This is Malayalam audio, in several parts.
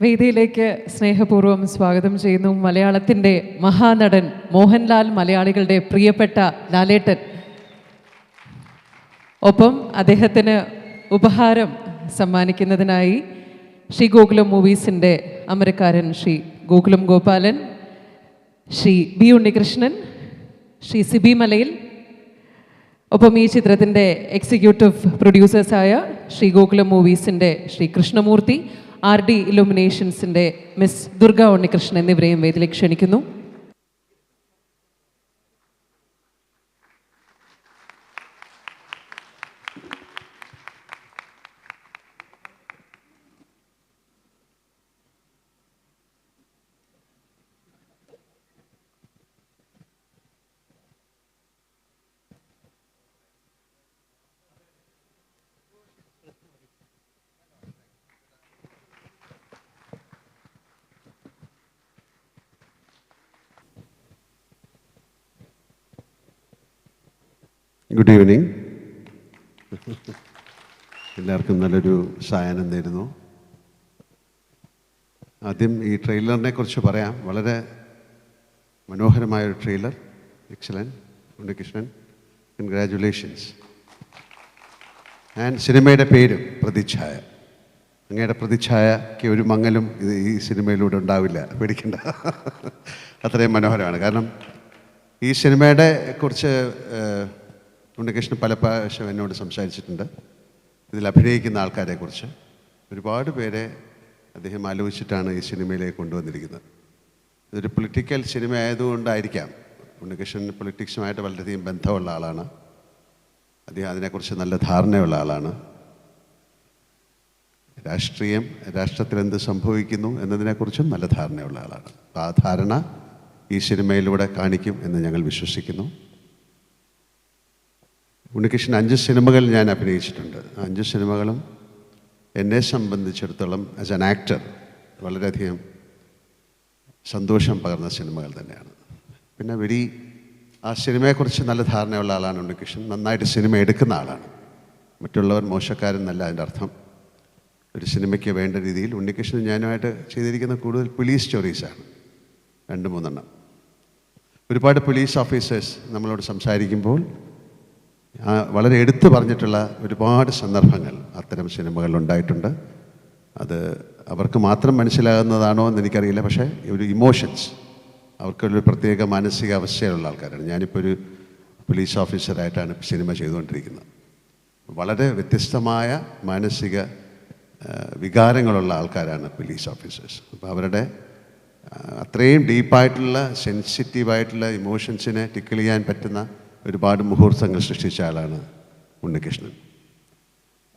വേദിയിലേക്ക് സ്നേഹപൂർവം സ്വാഗതം ചെയ്യുന്നു മലയാളത്തിന്റെ മഹാനടൻ മോഹൻലാൽ മലയാളികളുടെ പ്രിയപ്പെട്ട ലാലേട്ടൻ. ഒപ്പം അദ്ദേഹത്തിന് ഉപഹാരം സമ്മാനിക്കുന്നതിനായി ശ്രീ ഗോകുലം മൂവീസിന്റെ അമരക്കാരൻ ശ്രീ ഗോകുലം ഗോപാലൻ ശ്രീ ബി ഉണ്ണികൃഷ്ണൻ ശ്രീ സിബി മലയിൽ. ഒപ്പം ഈ ചിത്രത്തിന്റെ എക്സിക്യൂട്ടീവ് പ്രൊഡ്യൂസേഴ്സായ ശ്രീ ഗോകുലം മൂവീസിന്റെ ശ്രീ കൃഷ്ണമൂർത്തി ആർ ഡി ഇലുമിനേഷൻസിന്റെ മിസ് ദുർഗ ഉണ്ണികൃഷ്ണൻ എന്നിവരെയും വേദിയിലേക്ക് ക്ഷണിക്കുന്നു. ഗുഡ് ഈവനിങ് എല്ലാവർക്കും നല്ലൊരു സായനം നേരുന്നു. ആദ്യം ഈ ട്രെയിലറിനെ കുറിച്ച് പറയാം. വളരെ മനോഹരമായൊരു trailer. Excellent Unnikrishnan. Congratulations and സിനിമയുടെ പേരും പ്രതിച്ഛായ. അങ്ങയുടെ പ്രതിച്ഛായക്ക് ഒരു മങ്ങലും ഇത് ഈ സിനിമയിലൂടെ ഉണ്ടാവില്ല. പേടിക്കണ്ട. അത്രയും മനോഹരമാണ്. കാരണം ഈ സിനിമയുടെ കുറിച്ച് ഉണ്ണികൃഷ്ണൻ പല പ്രാവശ്യം എന്നോട് സംസാരിച്ചിട്ടുണ്ട്. ഇതിൽ അഭിനയിക്കുന്ന ആൾക്കാരെക്കുറിച്ച്. ഒരുപാട് പേരെ അദ്ദേഹം ആലോചിച്ചിട്ടാണ് ഈ സിനിമയിലേക്ക് കൊണ്ടുവന്നിരിക്കുന്നത്. ഇതൊരു പൊളിറ്റിക്കൽ സിനിമ ആയതുകൊണ്ടായിരിക്കാം. ഉണ്ണികൃഷ്ണൻ പൊളിറ്റിക്സുമായിട്ട് വളരെയധികം ബന്ധമുള്ള ആളാണ്. അദ്ദേഹം അതിനെക്കുറിച്ച് നല്ല ധാരണയുള്ള ആളാണ്. രാഷ്ട്രീയം രാഷ്ട്രത്തിൽ എന്ത് സംഭവിക്കുന്നു എന്നതിനെക്കുറിച്ചും നല്ല ധാരണയുള്ള ആളാണ്. ആ ധാരണ ഈ സിനിമയിലൂടെ കാണിക്കും എന്ന് ഞങ്ങൾ വിശ്വസിക്കുന്നു. ഉണ്ണികൃഷ്ണൻ അഞ്ച് സിനിമകൾ ഞാൻ അഭിനയിച്ചിട്ടുണ്ട്. അഞ്ച് സിനിമകളും എന്നെ സംബന്ധിച്ചിടത്തോളം ആസ് ആൻ ആക്ടർ വളരെയധികം സന്തോഷം പകർന്ന സിനിമകൾ തന്നെയാണ്. പിന്നെ വെരി ആ സിനിമയെക്കുറിച്ച് നല്ല ധാരണയുള്ള ആളാണ് ഉണ്ണികൃഷ്ണൻ. നന്നായിട്ട് സിനിമ എടുക്കുന്ന ആളാണ്. മറ്റുള്ളവർ മോശക്കാരെന്നല്ല അതിന്റെ അർത്ഥം. ഒരു സിനിമയ്ക്ക് വേണ്ട രീതിയിൽ ഉണ്ണികൃഷ്ണൻ ഞാനുമായിട്ട് ചെയ്തിരിക്കുന്ന കൂടുതൽ പോലീസ് സ്റ്റോറീസാണ് രണ്ട് മൂന്നെണ്ണം. ഒരുപാട് പോലീസ് ഓഫീസേഴ്സ് നമ്മളോട് സംസാരിക്കുമ്പോൾ വളരെ എടുത്തു പറഞ്ഞിട്ടുള്ള ഒരുപാട് സന്ദർഭങ്ങൾ അത്തരം സിനിമകളിൽ ഉണ്ടായിട്ടുണ്ട്. അത് അവർക്ക് മാത്രം മനസ്സിലാകുന്നതാണോ എന്ന് എനിക്കറിയില്ല. പക്ഷേ ഒരു ഇമോഷൻസ് അവർക്കൊരു പ്രത്യേക മാനസിക അവസ്ഥയിലുള്ള ആൾക്കാരാണ്. ഞാനിപ്പോൾ ഒരു പോലീസ് ഓഫീസറായിട്ടാണ് സിനിമ ചെയ്തുകൊണ്ടിരിക്കുന്നത്. വളരെ വ്യത്യസ്തമായ മാനസിക വികാരങ്ങളുള്ള ആൾക്കാരാണ് പോലീസ് ഓഫീസേഴ്സ് അപ്പോൾ അവരുടെ അത്രയും ഡീപ്പായിട്ടുള്ള സെൻസിറ്റീവായിട്ടുള്ള ഇമോഷൻസിനെ ടിക്കിൾ ചെയ്യാൻ പറ്റുന്ന ഒരുപാട് മുഹൂർത്തങ്ങൾ സൃഷ്ടിച്ച ആളാണ് ഉണ്ണികൃഷ്ണൻ.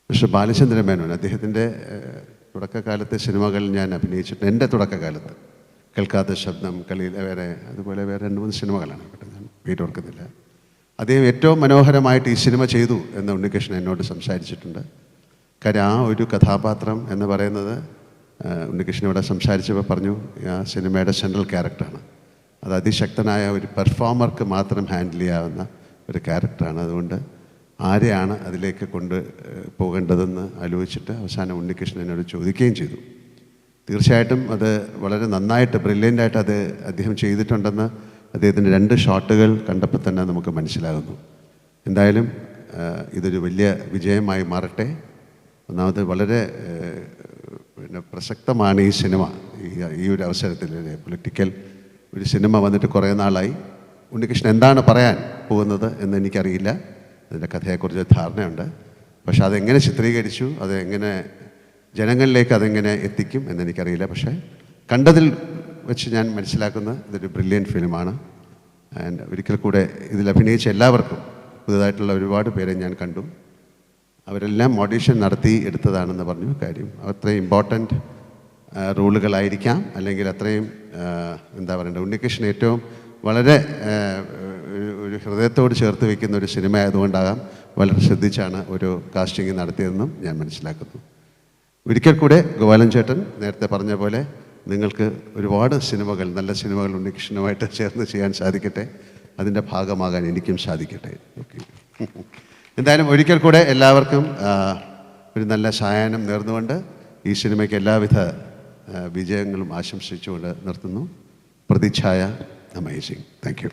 പക്ഷേ ബാലചന്ദ്രൻ മേനോൻ അദ്ദേഹത്തിന്റെ തുടക്കകാലത്തെ സിനിമകളിൽ ഞാൻ അഭിനയിച്ചിട്ടുണ്ട് എന്റെ തുടക്കകാലത്ത് കേൾക്കാത്ത ശബ്ദം കളിയിൽ വേറെ അതുപോലെ വേറെ രണ്ട് മൂന്ന് സിനിമകളാണ് ഞാൻ പേര് ഓർക്കുന്നില്ല. അദ്ദേഹം ഏറ്റവും മനോഹരമായിട്ട് ഈ സിനിമ ചെയ്തു എന്ന് ഉണ്ണികൃഷ്ണൻ എന്നോട് സംസാരിച്ചിട്ടുണ്ട്. കാര്യം ആ ഒരു കഥാപാത്രം എന്ന് പറയുന്നത് ഉണ്ണികൃഷ്ണൻ ഇവിടെ സംസാരിച്ചപ്പോൾ പറഞ്ഞു ആ സിനിമയുടെ സെൻട്രൽ ക്യാരക്ടറാണ്. അത് അതിശക്തനായ ഒരു പെർഫോമർക്ക് മാത്രം ഹാൻഡിൽ ചെയ്യാവുന്ന ഒരു ക്യാരക്ടറാണ്. അതുകൊണ്ട് ആരെയാണ് അതിലേക്ക് കൊണ്ട് പോകേണ്ടതെന്ന് ആലോചിച്ചിട്ട് അവസാനം ഉണ്ണികൃഷ്ണൻ എന്നോട് ചോദിക്കുകയും ചെയ്തു. തീർച്ചയായിട്ടും അത് വളരെ നന്നായിട്ട് ബ്രില്യന്റായിട്ട് അത് അദ്ദേഹം ചെയ്തിട്ടുണ്ടെന്ന് അദ്ദേഹത്തിന്റെ രണ്ട് ഷോട്ടുകൾ കണ്ടപ്പോൾ തന്നെ നമുക്ക് മനസ്സിലാകുന്നു. എന്തായാലും ഇതൊരു വലിയ വിജയമായി മാറട്ടെ. ഒന്നാമത് വളരെ പിന്നെ പ്രസക്തമാണ് ഈ സിനിമ. ഈ ഒരു അവസരത്തിൽ പൊളിറ്റിക്കൽ ഒരു സിനിമ വന്നിട്ട് കുറേ നാളായി. ഉണ്ണികൃഷ്ണൻ എന്താണ് പറയാൻ പോകുന്നത് എന്ന് എനിക്കറിയില്ല. അതിന്റെ കഥയെക്കുറിച്ച് ധാരണയുണ്ട്. പക്ഷെ അതെങ്ങനെ ചിത്രീകരിച്ചു അതെങ്ങനെ ജനങ്ങളിലേക്ക് അതെങ്ങനെ എത്തിക്കും എന്നെനിക്കറിയില്ല പക്ഷേ കണ്ടതിൽ വെച്ച് ഞാൻ മനസ്സിലാക്കുന്ന ഇതൊരു ബ്രില്യൻ ഫിലിമാണ്. ആൻഡ് ഒരിക്കൽ കൂടെ ഇതിൽ അഭിനയിച്ച എല്ലാവർക്കും പുതുതായിട്ടുള്ള ഒരുപാട് പേരെ ഞാൻ കണ്ടു. അവരെല്ലാം ഓഡീഷൻ നടത്തി എടുത്തതാണെന്ന് പറഞ്ഞു. കാര്യം അത്രയും ഇമ്പോർട്ടന്റ് റോളുകളായിരിക്കാം. അല്ലെങ്കിൽ അത്രയും എന്താ പറയണ്ടത് ഉണ്ണികൃഷ്ണൻ ഏറ്റവും വളരെ ഒരു- ഹൃദയത്തോട് ചേർത്ത് വയ്ക്കുന്ന ഒരു സിനിമ ആയതുകൊണ്ടാകാം വളരെ ശ്രദ്ധിച്ചാണ് ഒരു കാസ്റ്റിംഗ് നടത്തിയതെന്നും ഞാൻ മനസ്സിലാക്കുന്നു. ഒരിക്കൽ കൂടെ ഗോപാലൻ ചേട്ടൻ നേരത്തെ പറഞ്ഞ പോലെ നിങ്ങൾക്ക് ഒരുപാട് സിനിമകൾ നല്ല സിനിമകൾ ഉണ്ണികൃഷ്ണനുമായിട്ട് ചേർന്ന് ചെയ്യാൻ സാധിക്കട്ടെ. അതിന്റെ ഭാഗമാകാൻ എനിക്കും സാധിക്കട്ടെ. ഓക്കെ. എന്തായാലും ഒരിക്കൽ കൂടെ എല്ലാവർക്കും ഒരു നല്ല സായാഹ്നം നേർന്നുകൊണ്ട് ഈ സിനിമയ്ക്ക് എല്ലാവിധ വിജയങ്ങളും ആശംസിച്ചുകൊണ്ട് നിർത്തുന്നു. പ്രതിച്ഛായ amazing. Thank you.